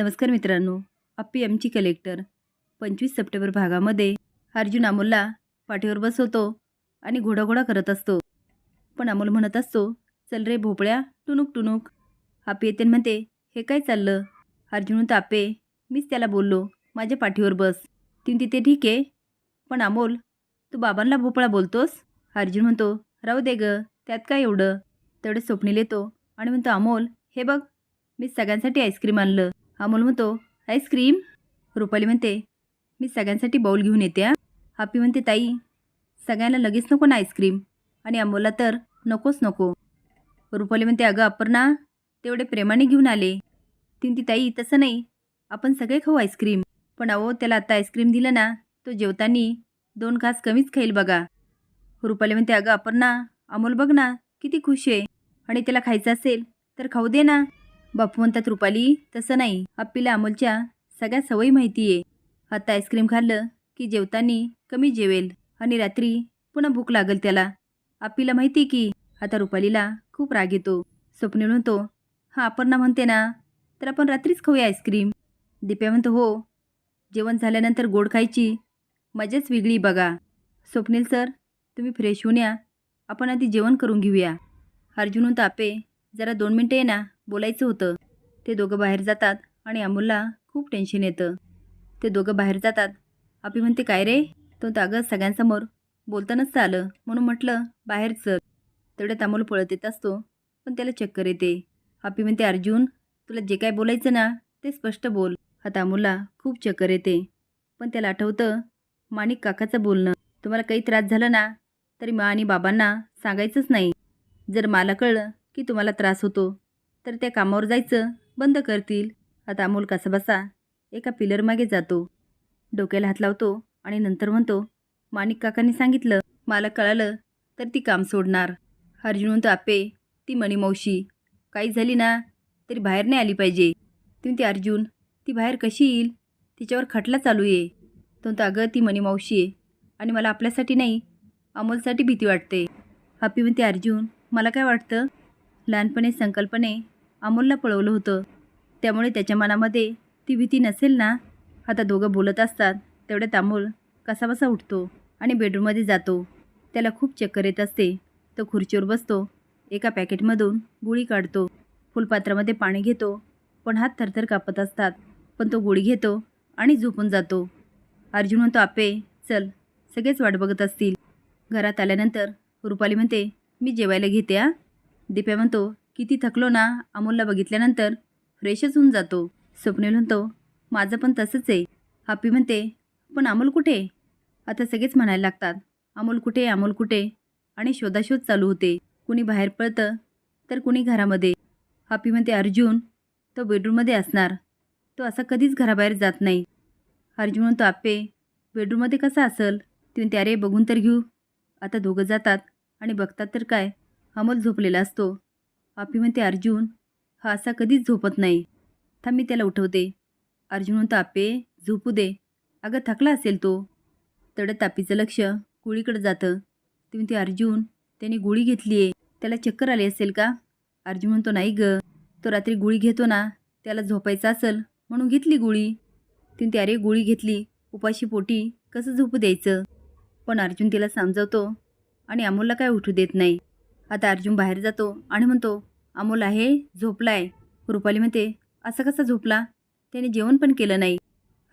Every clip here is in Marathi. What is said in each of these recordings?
नमस्कार मित्रांनो अप्पी एमची कलेक्टर पंचवीस सप्टेंबर भागामध्ये अर्जुन अमोलला पाठीवर बसवतो आणि घोडाघोडा करत असतो. पण अमोल म्हणत असतो चल रे भोपळ्या टुनुक टुनुक आपी येते म्हणते हे काय चाललं? अर्जुन म्हणतो मीच त्याला बोललो माझ्या पाठीवर बस. ती तिथे ठीक आहे पण अमोल तू बाबांना भोपळा बोलतोस? अर्जुन म्हणतो राहू दे ग त्यात काय एवढं? तेवढं स्वप्नील येतो आणि म्हणतो अमोल हे बघ मी सगळ्यांसाठी आईस्क्रीम आणलं. अमोल म्हणतो आईस्क्रीम? रुपाली म्हणते मी सगळ्यांसाठी बाऊल घेऊन येते हा. हापी म्हणते ताई सगळ्यांना लगेच नको ना आईस्क्रीम. आणि अमोलला तर नकोच नको. रुपाली म्हणते अगं अपर्णा तेवढे प्रेमाने घेऊन आले. ती ती ताई तसं नाही. आपण सगळे खाऊ आईस्क्रीम. पण अहो त्याला आता आईस्क्रीम दिलं ना तो जेवतानी दोन घास कमीच खाईल बघा. रुपाली म्हणते अगं अपर्णा अमोल बघ ना किती खुश आहे. आणि त्याला खायचं असेल तर खाऊ दे ना. बापू म्हणतात रुपाली तसं नाही. अप्पीला अमोलच्या सगळ्या सवयी माहिती आहे आता आईस्क्रीम खाल्लं की जेवतानी कमी जेवेल आणि रात्री पुन्हा भूक लागल त्याला. अप्पीला माहिती की आता रुपालीला खूप राग येतो. स्वप्नील म्हणतो हा अपर्णा म्हणते ना तर आपण रात्रीच खाऊया आईस्क्रीम दिप्या म्हणतो हो. जेवण झाल्यानंतर गोड खायची मजाच वेगळी बघा. स्वप्नील सर तुम्ही फ्रेश होऊन या. आपण आधी जेवण करून घेऊया. अर्जुन म्हणतो आपे जरा दोन मिनटं ये ना. बोलायचं होतं. ते दोघं बाहेर जातात आणि अमोलला खूप टेन्शन येतं. ते दोघं बाहेर जातात. आपी म्हणते काय रे? तो दागं सगळ्यांसमोर बोलतानाच आलं. म्हणून म्हटलं बाहेर चल. तेवढ्यात अमोल पळत येत असतो पण त्याला चक्कर येते. आपी म्हणते अर्जुन तुला जे काय बोलायचं ना ते स्पष्ट बोल. आता अमोलला खूप चक्कर येते. पण त्याला आठवतं माणिक काकाचं बोलणं. तुम्हाला काही त्रास झाला ना तरी मा आणि बाबांना सांगायचंच नाही. जर मला कळलं की तुम्हाला त्रास होतो तर त्या कामावर जायचं. बंद करतील. आता अमोल कसाबसा एका पिलरमागे जातो. डोक्याला हात लावतो आणि नंतर म्हणतो माणिक काकांनी सांगितलं मला कळालं तर ती काम सोडणार. अर्जुन म्हणतो आपे ती मणिमावशी काही झाली ना तरी बाहेर नाही आली पाहिजे. ती अर्जुन ती बाहेर कशी येईल? तिच्यावर खटला चालू आहे. तो म्हणतो अगं ती मणिमावशी आहे आणि मला आपल्यासाठी नाही अमोलसाठी भीती वाटते. हापी म्हणते अर्जुन मला काय वाटतं? लहानपणी संकल्पने अमोलला पळवलं होतं. त्यामुळे त्याच्या मनामध्ये ती भीती नसेल ना? आता दोघं बोलत असतात तेवढ्यात अमोल कसाबसा उठतो आणि बेडरूममध्ये जातो. त्याला खूप चक्कर येत असते. तो खुर्चीवर बसतो एका पॅकेटमधून गुळी काढतो. फुलपात्रामध्ये पाणी घेतो पण हात थरथर कापत असतात. पण तो गोळी घेतो आणि झोपून जातो. अर्जुन म्हणतो आपे चल सगळेच वाट बघत असतील. घरात आल्यानंतर रुपाली म्हणते मी जेवायला घेते आ दिप्या म्हणतो किती थकलो ना अमोलला बघितल्यानंतर फ्रेशच होऊन जातो. स्वप्नील म्हणतो माझं पण तसंच आहे. हापी म्हणते पण अमोल कुठे? आता सगळेच म्हणायला लागतात अमोल कुठे अमोल कुठे? आणि शोधाशोध चालू होते. कुणी बाहेर पळतं तर कुणी घरामध्ये. हापी म्हणते अर्जुन तो बेडरूममध्ये असणार. तो असा कधीच घराबाहेर जात नाही. अर्जुन म्हणतो आप्पे बेडरूममध्ये कसा असेल? ती म्हणते अरे बघून तर घेऊ. आता दोघं जातात आणि बघतात तर काय? अमोल झोपलेला असतो. आपी म्हणते अर्जुन हा असा कधीच झोपत नाही. थांब मी त्याला उठवते. अर्जुन म्हणतो आपे झोपू दे. अगं थकला असेल तो. तडत तापीचं लक्ष गुळीकडे जातं. ती म्हणते अर्जुन त्याने गुळी घेतली आहे. त्याला चक्कर आली असेल का? अर्जुन म्हणतो नाही ग. तो रात्री गुळी घेतो ना त्याला झोपायचं असेल म्हणून घेतली गुळी. ती म्हणते अरे गुळी घेतली. उपाशी पोटी कसं झोपू द्यायचं? पण अर्जुन तिला समजवतो आणि अमोलला काय उठू देत नाही. आता अर्जुन बाहेर जातो आणि म्हणतो अमोल आहे झोपलाय. रुपाली म्हणते असं कसा झोपला? त्याने जेवण पण केलं नाही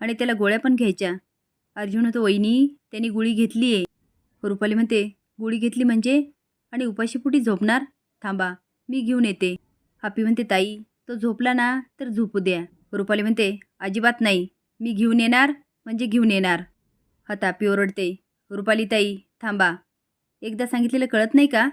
आणि त्याला गोळ्या पण घ्यायच्या. अर्जुन होतो वहिनी त्याने गुळी घेतली आहे रुपाली म्हणते गुळी घेतली म्हणजे? आणि उपाशीपुटी झोपणार? थांबा मी घेऊन येते. आपी म्हणते ताई तो झोपला ना तर झोपू द्या. रुपाली म्हणते अजिबात नाही मी घेऊन येणार म्हणजे घेऊन येणार. हा तापी ओरडते रुपाली ताई थांबा. एकदा सांगितलेलं कळत नाही का?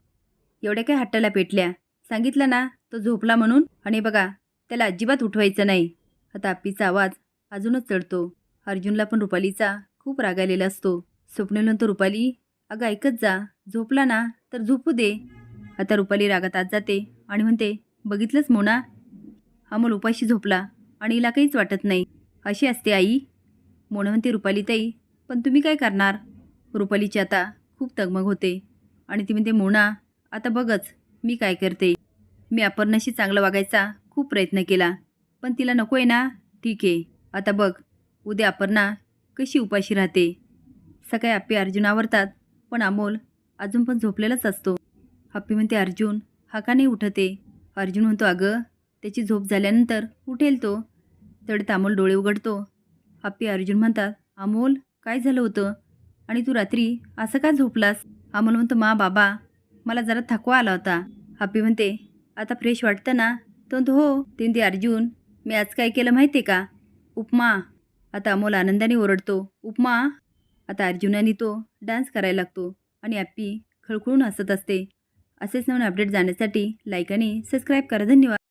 एवढ्या काय हट्टाला पेटल्या? सांगितलं ना तो झोपला म्हणून. आणि बघा त्याला अजिबात उठवायचं नाही. आता आप्पीचा आवाज अजूनच चढतो. अर्जुनला पण रुपालीचा खूप रागायलेला असतो. स्वप्नेलून तर रुपाली अगं ऐकत जा. झोपला ना तर झोपू दे. आता रुपाली रागात आत जाते आणि म्हणते बघितलंच मोना? अमोल उपाशी झोपला आणि हिला काहीच वाटत नाही. अशी असते आई. मोना म्हणते रुपाली ताई पण तुम्ही काय करणार? रुपालीची आता खूप तगमग होते. आणि ती म्हणते मोना आता बघच मी काय करते. मी अपर्णाशी चांगलं वागायचा खूप प्रयत्न केला पण तिला नको आहे ना. ठीक आहे आता बघ उद्या अपर्णा कशी उपाशी राहते? सकाळी आप्पी अर्जुन आवरतात पण अमोल अजून पण झोपलेलाच असतो. हप्पी म्हणते अर्जुन हा का नाही उठते अर्जुन म्हणतो अगं त्याची झोप झाल्यानंतर उठेल तो. तडत अमोल डोळे उघडतो. हप्पी अर्जुन म्हणतात अमोल काय झालं होतं? आणि तू रात्री असं का झोपलास? अमोल म्हणतो मा बाबा मला जरा थकवा आला होता. हप्पी म्हणते आता फ्रेश वाटतं ना? तो म्हणतो हो. ते अर्जुन मी आज काय केलं माहिती आहे का? उपमा. आता अमोल आनंदाने ओरडतो उपमा? आता अर्जुनाने तो डान्स करायला लागतो आणि ॲप्पी खळखळून हसत असते. असेच नवीन अपडेट जाण्यासाठी लाईक आणि सबस्क्राईब करा. धन्यवाद.